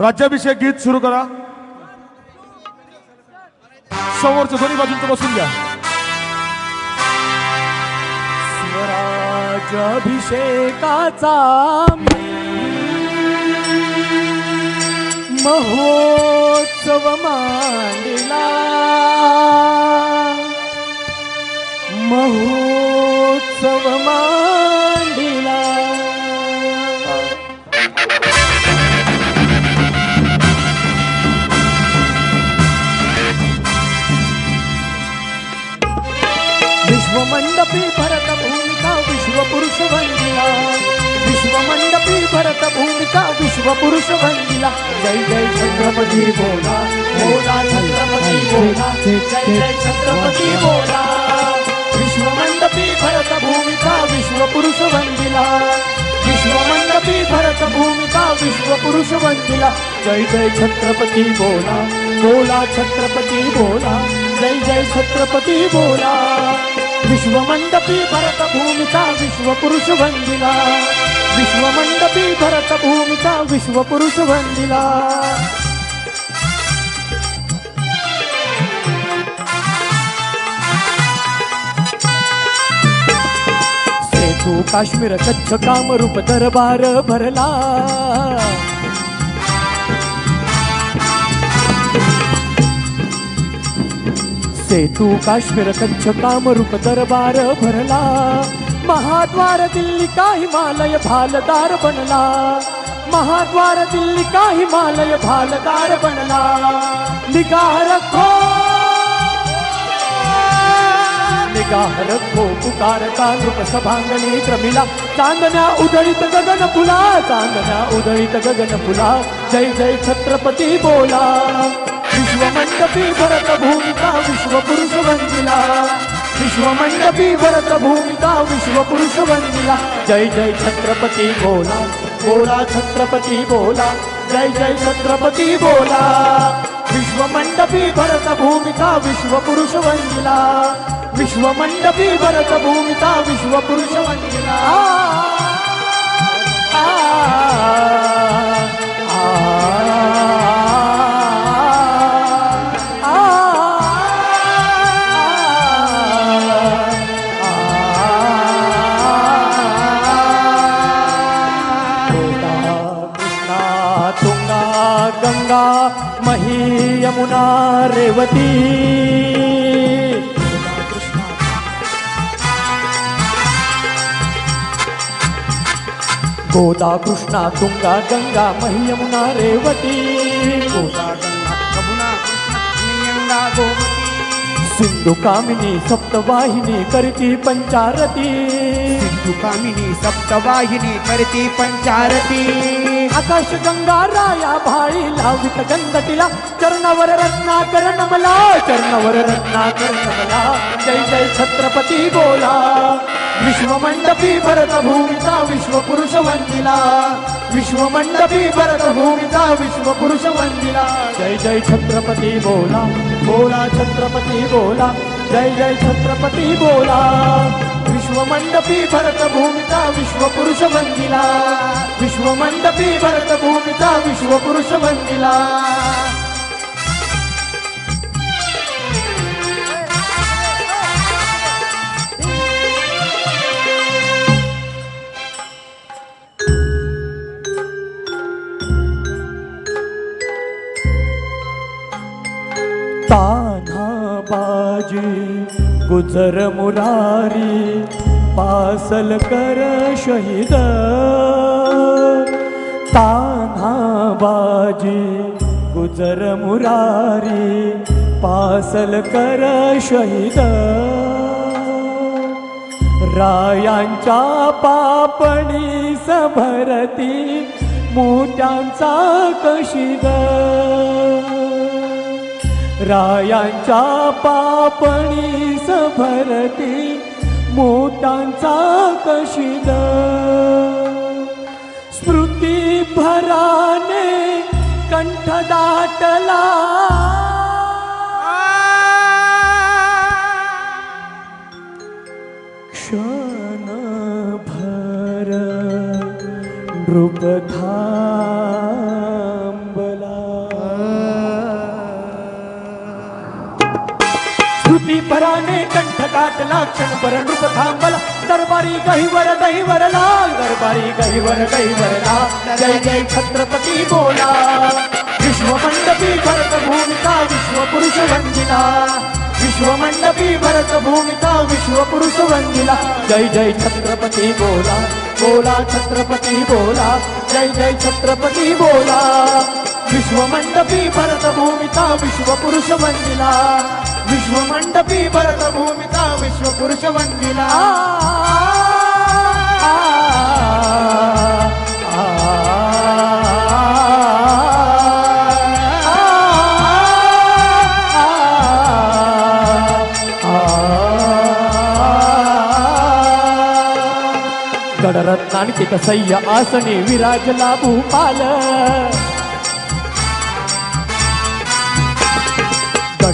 राज्याभिषेक गीत सुरू करा. समोरच्या दोन्ही बाजूंचं बसून घ्या. स्वराज्याभिषेकाचा महोत्सव मांडला. महोत्सव मांडला छत्रपती बोला. बोला छत्रपती बोला. जय जय छत्रपती बोला. विश्वमंडपी भरत भूमिका विश्व पुरुष वंदिला विश्वमंडपी भरत भूमिका विश्व पुरुष वंदिला जय जय छत्रपती बोला. बोला छत्रपती बोला. जय जय छत्रपती बोला. विश्वमंडपी भरत भूमिका विश्व पुरुष वंदिला विश्वमंडपी भरत भूमिका विश्व पुरुष वंदिला सेतू काश्मीर कच्छ कामरूप दरबार भरला। सेतू काश्मीर कच्छ कामरूप दरबार भरला। महाद्वार दिल्ली का हिमालय भालदार बनला। महाद्वार दिल्ली का हिमालय भालदार बनला। निगाह रखो। निगाह रखो हो, पुकारता नृप सभांगणी क्रमिला चांदण्या उदळीत गगन फुला चांदण्या उदळीत गगन फुला. जय जय छत्रपती बोला. विश्वमंडपी भरत भूमिका विश्वपुरुष वंदिला. विश्वमंडपी भरत भूमिका विश्वपुरुष वंदिला. जय जय छत्रपती बोला बोला छत्रपती बोला. जय जय छत्रपती बोला. विश्वमंडपी भरत भूमिका विश्वपुरुष वंदिला. विश्वमंडपी भरत भूमिका विश्व पुरुष वंदिला आ, आ, आ, आ, गोदा, कृष्णा तुंगा गंगा मही यमुना रेवती గోదా కృష్ణ తుంగ గంగా మహ్యమున రేవతి. సింధు కామిని సప్తవాహిని కరితి పంచారతి. సింధు కామిని సప్తవాహిని కరితి పంచారతి. आकाश गंगा राया भाळी लावित गंगटीला चरणावर रत्नाकर नमला चरणावर रत्नाकर नमला. जय जय छत्रपती बोला. विश्वमंडपी भरत विश्वपुरुष विश्व वंदिला. विश्वमंडपी भरत भूमिका वंदिला. जय जय छत्रपती बोला. बोला छत्रपती बोला. जय जय छत्रपती बोला. विश्वमंडपी भरत भूमिका विश्व पुरुष वंदिला विश्वमंडपी भरत भूमिका बाजी गुजर मुरारी पासल कर शहीद. तान्हा बाजी गुजर मुरारी पासल कर शहीद. रायांच्या पापणी सभरती मोठ्यांचा कशीद. रायांच्या पापणी सभरती मोतांचा कशीद. स्मृती भराने कंठ दाटला. क्षण भर नृप गाठला क्षणभर नृप थांबला. दरबारी गहिवर दहिवर लाल. दरबारी गहिवर दहिवर लाल. जय जय छत्रपती बोला. विश्वमंडपी भरत भूमिका विश्वपुरुष वंदिला. विश्वमंडपी भरत भूमिका विश्वपुरुष वंदिला. जय जय छत्रपती बोला. बोला छत्रपती बोला. जय जय छत्रपती बोला. विश्वमंडपी भरत भूमिका विश्वपुरुष वंदिला. विश्वमंडपी भरत भूमिका विश्व पुरुष वंदिला गडरत्नांकित सय्य आसने विराजला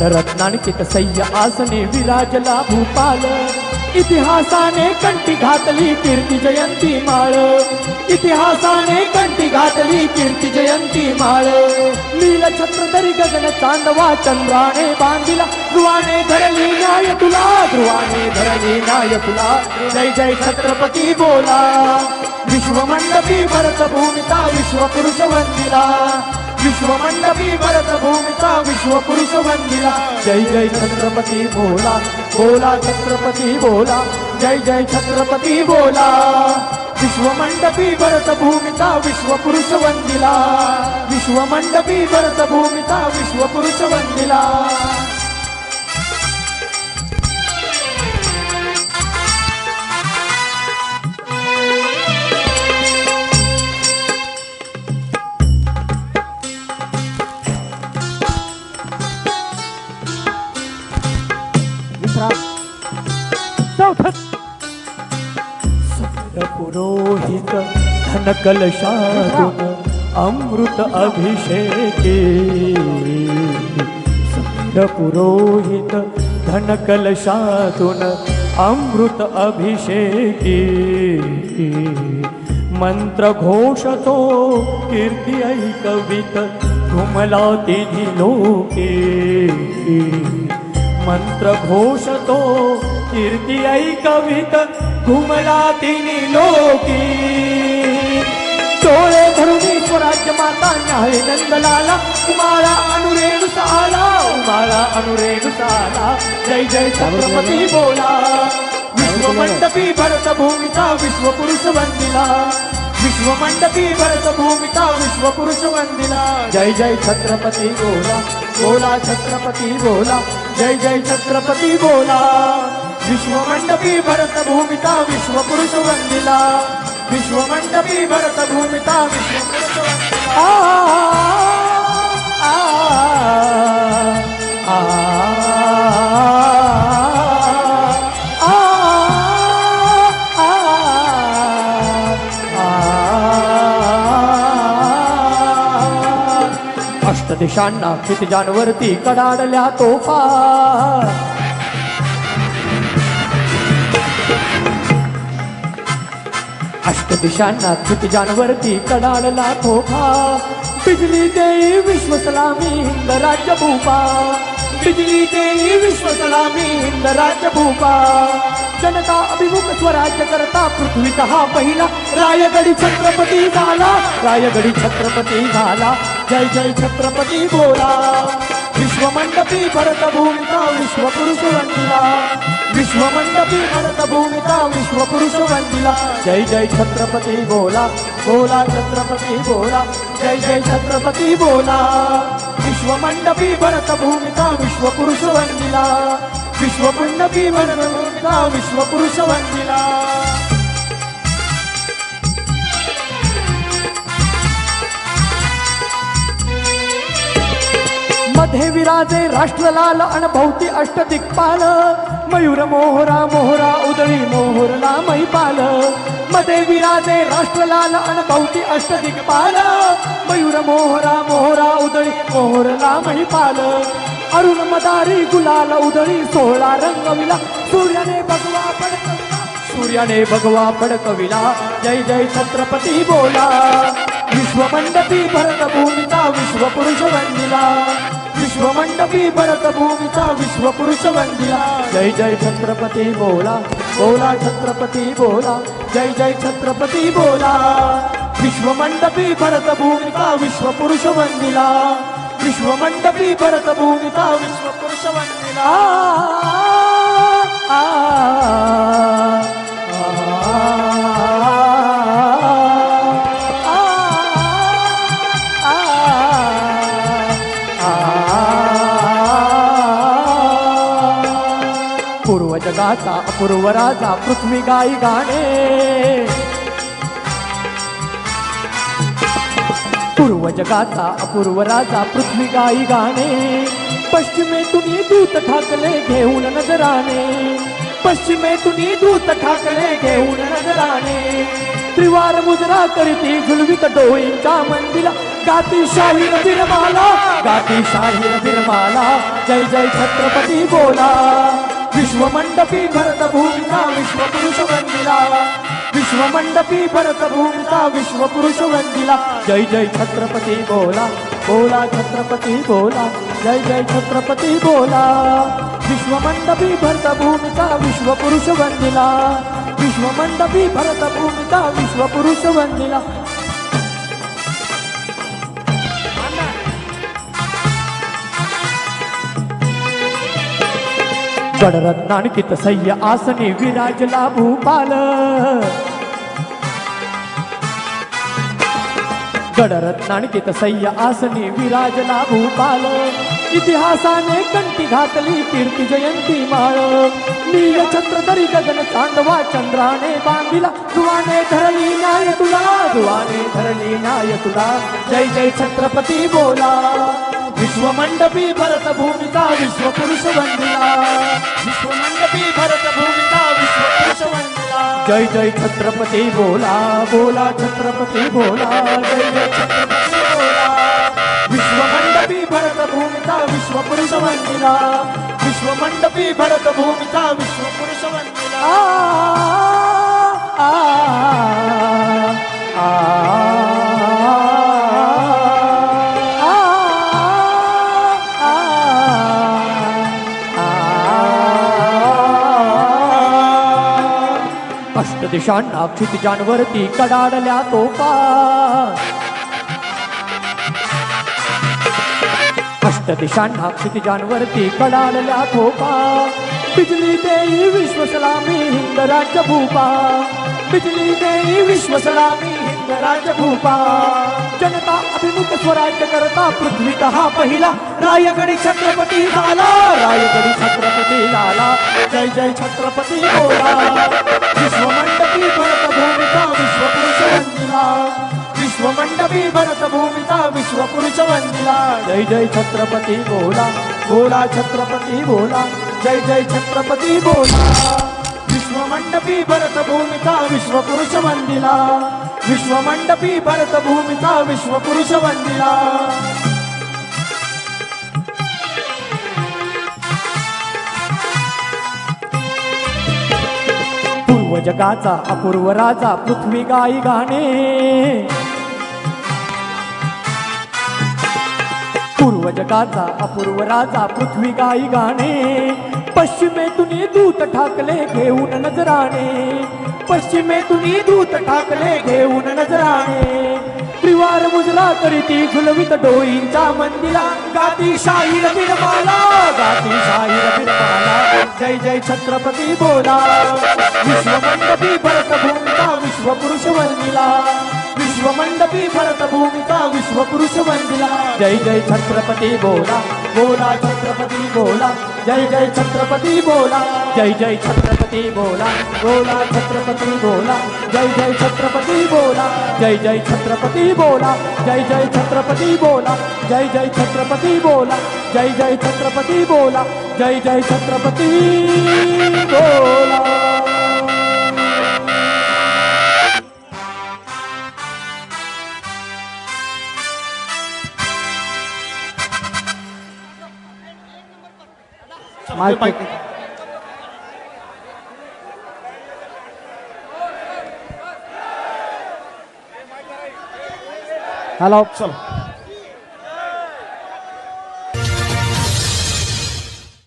रत्नांकित सय्य आसने विराजला भूपाल. इतिहासाने कंटी घातली कीर्ती जयंती माळ. इतिहासाने कंटी घातली कीर्ती जयंती माळ. नील छत्र तरी गगन चांदवा चंद्राने बांधिला. ध्रुवाने धरली न्याय तुला ध्रुवाने धरली न्याय तुला जय जय छत्रपती बोला. विश्वमंडपी भरत भूमिता विश्वपुरुष वंदिला. विश्वमंडपी भरत भूमिका विश्वपुरुष वंदिला जय जय छत्रपती बोला बोला छत्रपती बोला जय जय छत्रपती बोला विश्वमंडपी भरत भूमिका विश्वपुरुष वंदिला विश्वमंडपी भरत भूमिका विश्वपुरुष वंदिला वंदिला पुरोहित धन कलशातून अमृत अभिषेके। समीर पुरोहित धन कलशातून अमृत अभिषेके। मंत्र घोषतो कीर्ती ऐकवित घुमला तिन्ही लोके। मंत्र घोषतो कीर्ती ऐकवित घुमला तिने लोकी. चोळे धरून स्वराज्य माता न्याय नंदलाला. उमाळा अनुरेणुस साला उमाळा अनुरेणुस साला. जय जय छत्रपती बोला. विश्वमंडपी भरत विश्वपुरुष वंदिला. विश्वमंडपी भरत विश्वपुरुष वंदिला. जय जय छत्रपती बोला बोला छत्रपती बोला. जय जय छत्रपती बोला. विश्वमंडपी भरत भूमिता विश्व पुरुष वंदिला विश्वमंडपी भरत भूमिता विश्व पुरुष वंदिला आ, आ, कडाडल्या तोफा अष्टदिशांना क्षितिजांवरती कडाडला तोफा बिजली देई विश्व सलामी हिंद राज्य भूपा. बिजली देई विश्व सलामी हिंद राज्य भूपा. जनता अभिमुख स्वराज्य करता पृथ्वीत हा पहिला. रायगडी छत्रपती झाला. रायगडी छत्रपती झाला. जय जय छत्रपती बोला. विश्वमंडपी भरत भूमिका विश्व पुरुष वंदिला विश्वमंडपी भरत भूमिका विश्व पुरुष वंदिला जय जय छत्रपती बोला बोला छत्रपती बोला जय जय छत्रपती बोला विश्वमंडपी भरत भूमिका विश्व पुरुष वंदिला विश्वमंडपी भरत मध्ये विराजे राष्ट्रलाल अणभवती अष्टदिक्पाल. मयूर मोहरा मोहरा उदळी मोहरला मैपाल. मध्ये विराजे राष्ट्रलाल अणभवती अष्टदिक्पाल. मयूर मोहरा मोहरा उदळी मोहरला मैपाल. अरुण मदारी गुलाल उदळी सोहळा रंगविला. सूर्याने भगवा फडकविला. सूर्याने भगवा पडकविला जय जय छत्रपती बोला. विश्वमंडपी भरत भूमिका विश्वपुरुष वंदिला विश्वमंडपी भरत भूमीचा विश्व पुरुष वंदिला जय जय छत्रपती बोला बोला छत्रपती बोला जय जय छत्रपती बोला विश्वमंडपी भरत भूमिका विश्व पुरुष वंदिला अपूर्वराचा जगाचा पृथ्वी गाई गाणे. पूर्व जगाचा अपूर्व राजा पृथ्वी गाई गाणे. पश्चिमेतून दूत ठाकले घेऊन नजराने. पश्चिमेतून दूत ठाकले घेऊन नजराने. त्रिवार मुजरा करीती झुलवित डोळींच्या मंदिला. गाती शाहीर बिरमाला गाती शाहीर बिरमाला जय जय छत्रपती बोला. विश्वमंडपी भरत भूमिका विश्व वंदिला विश्वमंडपी भरत भूमिका वंदिला जय जय छत्रपती बोला बोला छत्रपती बोला जय जय छत्रपती बोला. विश्वमंडपी भरत भूमिका विश्व वंदिला विश्वमंडपी भरत भूमिका वंदिला गडरत्नांकित सह्य आसने विराजला भूपाल. गडरत्नांकित सह्य आसने विराजला भूपाल. इतिहासाने कंटी घातली कीर्ती जयंती माळ. नील छत्र तरी गगन तांडवा चंद्राने बांधिला दुवाने धरली नाय तुला दुवाने धरली नाय तुला जय जय छत्रपती बोला. विश्वमंडपी भरत भूमिका विश्व पुरुष वंदिला विश्वमंडपी भरत भूमिका विश्व पुरुष वंदिला जय जय छत्रपती बोला बोला छत्रपती बोला जय जय छत्रपती बोला विश्वमंडपी भरत भूमिका विश्व पुरुष वंदिला विश्वमंडपी भरत भूमिका विश्व पुरुष वंदिला आ, आ, आ, अष्टदिशांना क्षितिजांवरती कडाडल्या तोफा अष्टदिशांना क्षितिजांवरती कडाडल्या तोफा बिजली देई विश्व सलामी हिंद राज्य भूपा बिजली देई विश्व सलामी हिंद राज्य भूपा जनता अभिमुख स्वराज्य करता पृथ्वी हा पहिला? रायगडी छत्रपती झाला रायगडी छत्रपती झाला. जय जय छत्रपती बोला. विश्वमंडपी भरत भूमिका विश्व वंदिला. विश्वमंडपी भरत भूमिका वंदिला. जय जय छत्रपती बोला बोला छत्रपती बोला. जय जय छत्रपती बोला. विश्वमंडपी भरत भूमिका वंदिला. विश्वमंडपी भरतभूमीचा विश्वपुरुष विश्व वंदिला पूर्व जगाचा अपूर्व राजा पृथ्वी गाई गाणे पूर्व जगाचा अपूर्व राजा पृथ्वी गाई गाणे पश्चिमेतून दूत ठाकले घेऊन नजराने पश्चिमेतून दूत ठाकले घेऊन नजराने त्रिवार मुजरा करीती झुलवित डोईंचा मंदिरा. गाती शाहीर निर्माला गाती शाही निर्माला. जय जय छत्रपती बोला. विश्वमंडपी भरत भूमिका विश्वपुरुष वंदिला. विश्वमंडपी भरत भूमिका विश्वपुरुष वंदिला जय जय छत्रपती बोला बोला छत्रपती बोला जय जय छत्रपती बोला जय जय छत्रपती बोला बोला छत्रपती बोला जय जय छत्रपती बोला जय जय छत्रपती बोला जय जय छत्रपती बोला जय जय छत्रपती बोला जय जय छत्रपती बोला जय जय छत्रपती माईक हॅलो चला